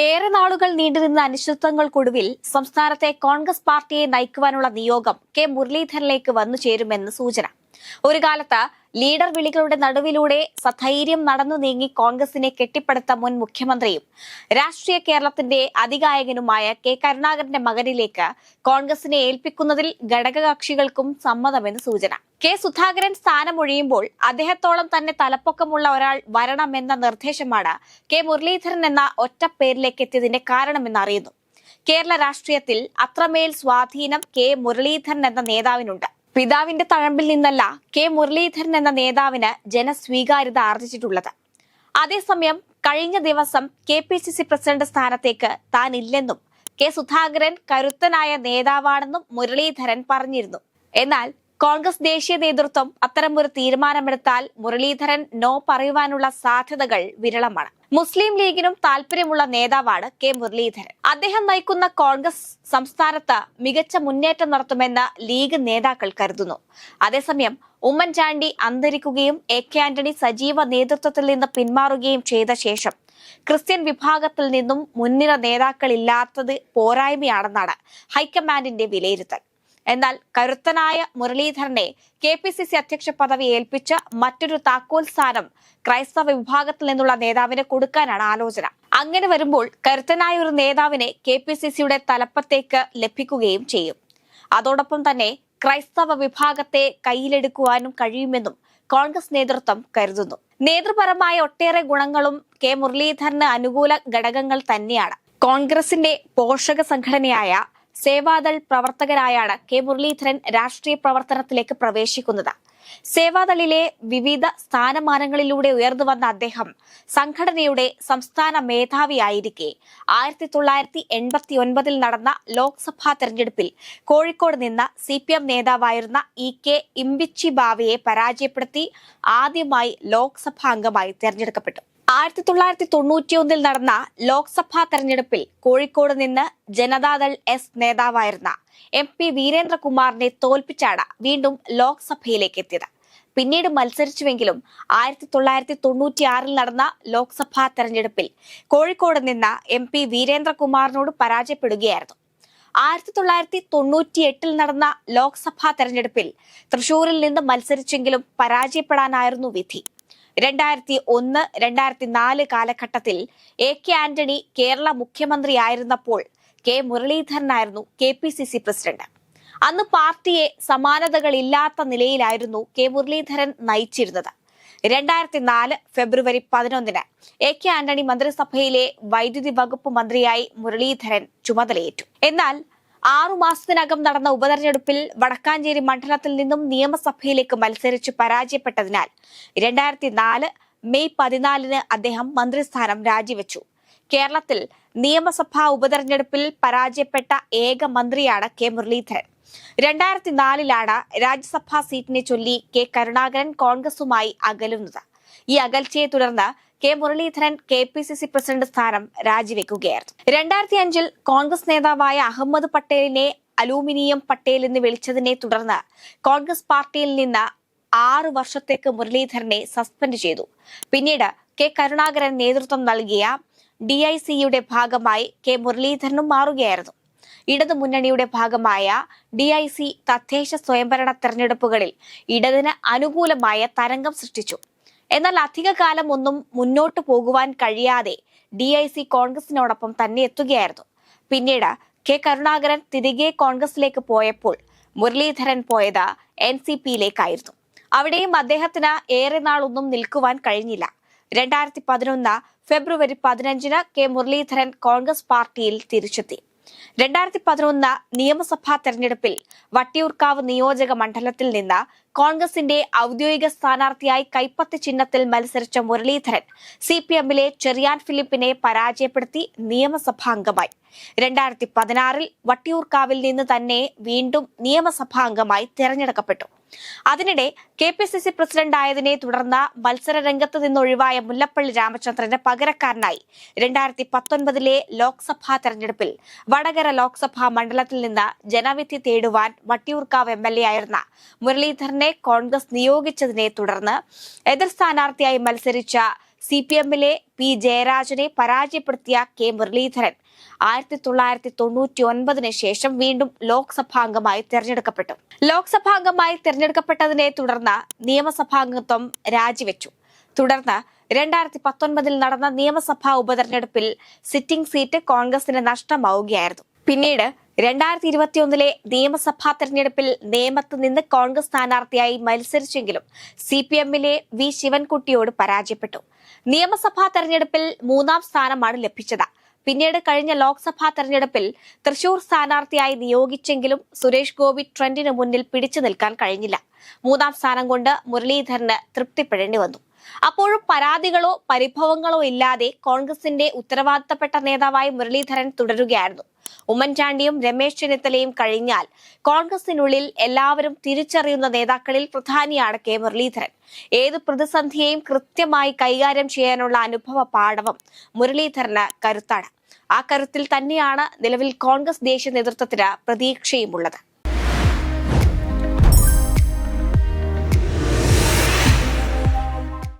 ഏറെ നാളുകൾ നീണ്ടുനിന്ന അനിശ്ചിതത്വങ്ങൾക്കൊടുവിൽ സംസ്ഥാനത്തെ കോൺഗ്രസ് പാർട്ടിയെ നയിക്കുവാനുള്ള നിയോഗം കെ മുരളീധരനിലേക്ക് വന്നു ചേരുമെന്ന് സൂചന. ഒരു കാലത്ത് ലീഡർ വിളികളുടെ നടുവിലൂടെ സധൈര്യം നടന്നു നീങ്ങി കോൺഗ്രസിനെ കെട്ടിപ്പടുത്ത മുൻ മുഖ്യമന്ത്രിയും രാഷ്ട്രീയ കേരളത്തിന്റെ അതികായകനുമായ കെ കരുണാകരന്റെ മകനിലേക്ക് കോൺഗ്രസിനെ ഏൽപ്പിക്കുന്നതിൽ ഘടകകക്ഷികൾക്കും സമ്മതമെന്ന് സൂചന. കെ സുധാകരൻ സ്ഥാനമൊഴിയുമ്പോൾ അദ്ദേഹത്തോളം തന്നെ തലപ്പൊക്കമുള്ള ഒരാൾ വരണമെന്ന നിർദ്ദേശമാണ് കെ മുരളീധരൻ എന്ന ഒറ്റ പേരിലേക്ക് എത്തിയതിന്റെ കാരണമെന്നറിയുന്നു കേരള രാഷ്ട്രീയത്തിൽ അത്രമേൽ സ്വാധീനം കെ മുരളീധരൻ എന്ന നേതാവിനുണ്ട്. പിതാവിന്റെ തഴമ്പിൽ നിന്നല്ല കെ മുരളീധരൻ എന്ന നേതാവിന് ജനസ്വീകാര്യത ആർജിച്ചിട്ടുള്ളത്. അതേസമയം കഴിഞ്ഞ ദിവസം K P C C president സ്ഥാനത്തേക്ക് താൻ ഇല്ലെന്നും കെ സുധാകരൻ കരുത്തനായ നേതാവാണെന്നും മുരളീധരൻ പറഞ്ഞിരുന്നു. എന്നാൽ കോൺഗ്രസ് ദേശീയ നേതൃത്വം അത്തരമൊരു തീരുമാനമെടുത്താൽ മുരളീധരൻ നോ പറയുവാനുള്ള സാധ്യതകൾ വിരളമാണ്. മുസ്ലിം ലീഗിനും താല്പര്യമുള്ള നേതാവാണ് കെ മുരളീധരൻ. അദ്ദേഹം നയിക്കുന്ന കോൺഗ്രസ് സംസ്ഥാനത്ത് മികച്ച മുന്നേറ്റം നടത്തുമെന്ന് ലീഗ് നേതാക്കൾ കരുതുന്നു. അതേസമയം ഉമ്മൻചാണ്ടി അന്തരിക്കുകയും എ കെ ആന്റണി സജീവ നേതൃത്വത്തിൽ നിന്ന് പിന്മാറുകയും ചെയ്ത ശേഷം ക്രിസ്ത്യൻ വിഭാഗത്തിൽ നിന്നും മുൻനിര നേതാക്കളില്ലാത്തത് പോരായ്മയാണെന്നാണ് ഹൈക്കമാൻഡിന്റെ വിലയിരുത്തൽ. എന്നാൽ കരുത്തനായ മുരളീധരനെ കെ പി സി സി അധ്യക്ഷ പദവി ഏൽപ്പിച്ച് മറ്റൊരു താക്കോൽ സ്ഥാനം ക്രൈസ്തവ വിഭാഗത്തിൽ നിന്നുള്ള നേതാവിന് കൊടുക്കാനാണ് ആലോചന. അങ്ങനെ വരുമ്പോൾ കരുത്തനായ ഒരു നേതാവിനെ കെ പി സി സിയുടെ തലപ്പത്തേക്ക് ലഭിക്കുകയും ചെയ്യും. അതോടൊപ്പം തന്നെ ക്രൈസ്തവ വിഭാഗത്തെ കയ്യിലെടുക്കുവാനും കഴിയുമെന്നും കോൺഗ്രസ് നേതൃത്വം കരുതുന്നു. നേതൃപരമായ ഒട്ടേറെ ഗുണങ്ങളും കെ മുരളീധരന് അനുകൂല ഘടകങ്ങൾ തന്നെയാണ്. കോൺഗ്രസിന്റെ പോഷക സംഘടനയായ സേവാദൾ പ്രവർത്തകരായാണ് കെ മുരളീധരൻ രാഷ്ട്രീയ പ്രവർത്തനത്തിലേക്ക് പ്രവേശിക്കുന്നത്. സേവാദളിലെ വിവിധ സ്ഥാനമാനങ്ങളിലൂടെ ഉയർന്നു വന്ന അദ്ദേഹം സംഘടനയുടെ സംസ്ഥാന മേധാവിയായിരിക്കെ. ആയിരത്തി തൊള്ളായിരത്തി എൺപത്തി ഒൻപതിൽ നടന്ന ലോക്സഭാ തെരഞ്ഞെടുപ്പിൽ കോഴിക്കോട് നിന്ന് സി പി എം നേതാവായിരുന്ന ഇ കെ ബാവയെ പരാജയപ്പെടുത്തി ആദ്യമായി ലോക്സഭാ അംഗമായി തെരഞ്ഞെടുക്കപ്പെട്ടു. ആയിരത്തി തൊള്ളായിരത്തി തൊണ്ണൂറ്റിയൊന്നിൽ നടന്ന ലോക്സഭാ തെരഞ്ഞെടുപ്പിൽ കോഴിക്കോട് നിന്ന് ജനതാദൾ എസ് നേതാവായിരുന്ന എം പി വീരേന്ദ്രകുമാറിനെ തോൽപ്പിച്ചാണ് വീണ്ടും ലോക്സഭയിലേക്ക് എത്തിയത്. പിന്നീട് മത്സരിച്ചുവെങ്കിലും ആയിരത്തി തൊള്ളായിരത്തി തൊണ്ണൂറ്റിയാറിൽ നടന്ന ലോക്സഭാ തെരഞ്ഞെടുപ്പിൽ കോഴിക്കോട് നിന്ന് എം പി വീരേന്ദ്രകുമാറിനോട് പരാജയപ്പെടുകയായിരുന്നു. ആയിരത്തി തൊള്ളായിരത്തി തൊണ്ണൂറ്റി എട്ടിൽ നടന്ന ലോക്സഭാ തെരഞ്ഞെടുപ്പിൽ തൃശൂരിൽ നിന്ന് മത്സരിച്ചെങ്കിലും പരാജയപ്പെടാനായിരുന്നു വിധി. രണ്ടായിരത്തി ഒന്ന് രണ്ടായിരത്തി നാല് കാലഘട്ടത്തിൽ എ കെ ആന്റണി കേരള മുഖ്യമന്ത്രിയായിരുന്നപ്പോൾ K മുരളീധരനായിരുന്നു K P C C president. അന്ന് പാർട്ടിയെ സമാനതകളില്ലാത്ത നിലയിലായിരുന്നു കെ മുരളീധരൻ നയിച്ചിരുന്നത്. രണ്ടായിരത്തി നാല് ഫെബ്രുവരി പതിനൊന്നിന് എ കെ ആന്റണി മന്ത്രിസഭയിലെ വൈദ്യുതി വകുപ്പ് മന്ത്രിയായി മുരളീധരൻ ചുമതലയേറ്റു. എന്നാൽ ആറു മാസത്തിനകം നടന്ന ഉപതെരഞ്ഞെടുപ്പിൽ വടക്കാഞ്ചേരി മണ്ഡലത്തിൽ നിന്നും നിയമസഭയിലേക്ക് മത്സരിച്ച് പരാജയപ്പെട്ടതിനാൽ രണ്ടായിരത്തി നാല് മെയ് പതിനാലിന് അദ്ദേഹം മന്ത്രിസ്ഥാനം രാജിവെച്ചു. കേരളത്തിൽ നിയമസഭാ ഉപതെരഞ്ഞെടുപ്പിൽ പരാജയപ്പെട്ട ഏക മന്ത്രിയാണ് കെ മുരളീധരൻ. രണ്ടായിരത്തി നാലിലാണ് രാജ്യസഭാ സീറ്റിനെ ചൊല്ലി കെ കരുണാകരൻ കോൺഗ്രസുമായി അകലുന്നത്. ഈ അകൽച്ചയെ തുടർന്ന് K Muraleedharan K P C C president സ്ഥാനം രാജിവെക്കുകയായിരുന്നു. രണ്ടായിരത്തി അഞ്ചിൽ കോൺഗ്രസ് നേതാവായ അഹമ്മദ് പട്ടേലിനെ അലൂമിനിയം പട്ടേൽ എന്ന് വിളിച്ചതിനെ തുടർന്ന് കോൺഗ്രസ് പാർട്ടിയിൽ നിന്ന് ആറ് വർഷത്തേക്ക് മുരളീധരനെ സസ്പെൻഡ് ചെയ്തു. പിന്നീട് കെ കരുണാകരൻ നേതൃത്വം നൽകിയ ഡി ഐ സിയുടെ ഭാഗമായി കെ മുരളീധരനും മാറുകയായിരുന്നു. ഇടതു മുന്നണിയുടെ ഭാഗമായ ഡി ഐ സി തദ്ദേശ സ്വയംഭരണ തെരഞ്ഞെടുപ്പുകളിൽ ഇടതിന് അനുകൂലമായ തരംഗം സൃഷ്ടിച്ചു. എന്നാൽ അധിക കാലം ഒന്നും മുന്നോട്ട് പോകുവാൻ കഴിയാതെ ഡി ഐ സി കോൺഗ്രസിനോടൊപ്പം തന്നെ എത്തുകയായിരുന്നു. പിന്നീട് കെ കരുണാകരൻ തിരികെ കോൺഗ്രസിലേക്ക് പോയപ്പോൾ മുരളീധരൻ പോയത് എൻ സി പിയിലേക്കായിരുന്നു. അവിടെയും അദ്ദേഹത്തിന് ഏറെ നാളൊന്നും നിൽക്കുവാൻ കഴിഞ്ഞില്ല. രണ്ടായിരത്തി പതിനൊന്ന് ഫെബ്രുവരി പതിനഞ്ചിന് കെ മുരളീധരൻ കോൺഗ്രസ് പാർട്ടിയിൽ തിരിച്ചെത്തി. രണ്ടായിരത്തി പതിനൊന്ന് നിയമസഭാ തെരഞ്ഞെടുപ്പിൽ വട്ടിയൂർക്കാവ് നിയോജക മണ്ഡലത്തിൽ നിന്ന് കോൺഗ്രസിന്റെ ഔദ്യോഗിക സ്ഥാനാർത്ഥിയായി കൈപ്പത്ത് ചിഹ്നത്തിൽ മത്സരിച്ച മുരളീധരൻ സി പി എമ്മിലെ ചെറിയാൻ ഫിലിപ്പിനെ പരാജയപ്പെടുത്തി നിയമസഭാംഗമായി രണ്ടായിരത്തി പതിനാറിൽ വട്ടിയൂർക്കാവിൽ നിന്ന് തന്നെ വീണ്ടും നിയമസഭാംഗമായി തെരഞ്ഞെടുക്കപ്പെട്ടു. അതിനിടെ കെ പി സി സി പ്രസിഡന്റായതിനെ തുടർന്ന് മത്സര രംഗത്ത് നിന്നൊഴിവായ മുല്ലപ്പള്ളി രാമചന്ദ്രന് പകരക്കാരനായി രണ്ടായിരത്തി പത്തൊൻപതിലെ ലോക്സഭാ തെരഞ്ഞെടുപ്പിൽ വടകര ലോക്സഭാ മണ്ഡലത്തിൽ നിന്ന് ജനവിധി തേടുവാൻ വട്ടിയൂർക്കാവ് എം എൽ എ ആയിരുന്ന മുരളീധരനെ കോൺഗ്രസ് നിയോഗിച്ചതിനെ തുടർന്ന് എതിർ സ്ഥാനാർത്ഥിയായി മത്സരിച്ച സി പി എമ്മിലെ പി ജയരാജനെ പരാജയപ്പെടുത്തിയ കെ മുരളീധരൻ. ആയിരത്തി തൊള്ളായിരത്തി തൊണ്ണൂറ്റി ഒൻപതിന് ശേഷം വീണ്ടും ലോക്സഭാംഗമായി തെരഞ്ഞെടുക്കപ്പെട്ടു. ലോക്സഭാംഗമായി തെരഞ്ഞെടുക്കപ്പെട്ടതിനെ തുടർന്ന് നിയമസഭാംഗത്വം രാജിവെച്ചു. തുടർന്ന് രണ്ടായിരത്തി പത്തൊൻപതിൽ നടന്ന നിയമസഭാ ഉപതെരഞ്ഞെടുപ്പിൽ സിറ്റിംഗ് സീറ്റ് കോൺഗ്രസിന് നഷ്ടമാവുകയായിരുന്നു. പിന്നീട് രണ്ടായിരത്തി ഇരുപത്തിയൊന്നിലെ നിയമസഭാ തെരഞ്ഞെടുപ്പിൽ നേമത്ത് നിന്ന് കോൺഗ്രസ് സ്ഥാനാർത്ഥിയായി മത്സരിച്ചെങ്കിലും സി പി എമ്മിലെ വി ശിവൻകുട്ടിയോട് പരാജയപ്പെട്ടു. നിയമസഭാ തെരഞ്ഞെടുപ്പിൽ മൂന്നാം സ്ഥാനമാണ് ലഭിച്ചത്. പിന്നീട് കഴിഞ്ഞ ലോക്സഭാ തെരഞ്ഞെടുപ്പിൽ തൃശൂർ സ്ഥാനാർത്ഥിയായി നിയോഗിച്ചെങ്കിലും സുരേഷ് ഗോപി ട്രെൻഡിന് മുന്നിൽ പിടിച്ചു നിൽക്കാൻ കഴിഞ്ഞില്ല. മൂന്നാം സ്ഥാനം കൊണ്ട് മുരളീധരന് തൃപ്തിപ്പെടേണ്ടി വന്നു. അപ്പോഴും പരാതികളോ പരിഭവങ്ങളോ ഇല്ലാതെ കോൺഗ്രസിന്റെ ഉത്തരവാദിത്തപ്പെട്ട നേതാവായി മുരളീധരൻ തുടരുകയായിരുന്നു. ഉമ്മൻചാണ്ടിയും രമേശ് ചെന്നിത്തലയും കഴിഞ്ഞാൽ കോൺഗ്രസിനുള്ളിൽ എല്ലാവരും തിരിച്ചറിയുന്ന നേതാക്കളിൽ പ്രധാനിയാണ് കെ മുരളീധരൻ. ഏത് പ്രതിസന്ധിയെയും കൃത്യമായി കൈകാര്യം ചെയ്യാനുള്ള അനുഭവ പാഠവും മുരളീധരന് കരുത്താണ്. ആ കരുത്തിൽ തന്നെയാണ് നിലവിൽ കോൺഗ്രസ് ദേശീയ നേതൃത്വത്തിന് പ്രതീക്ഷയുമുള്ളത്.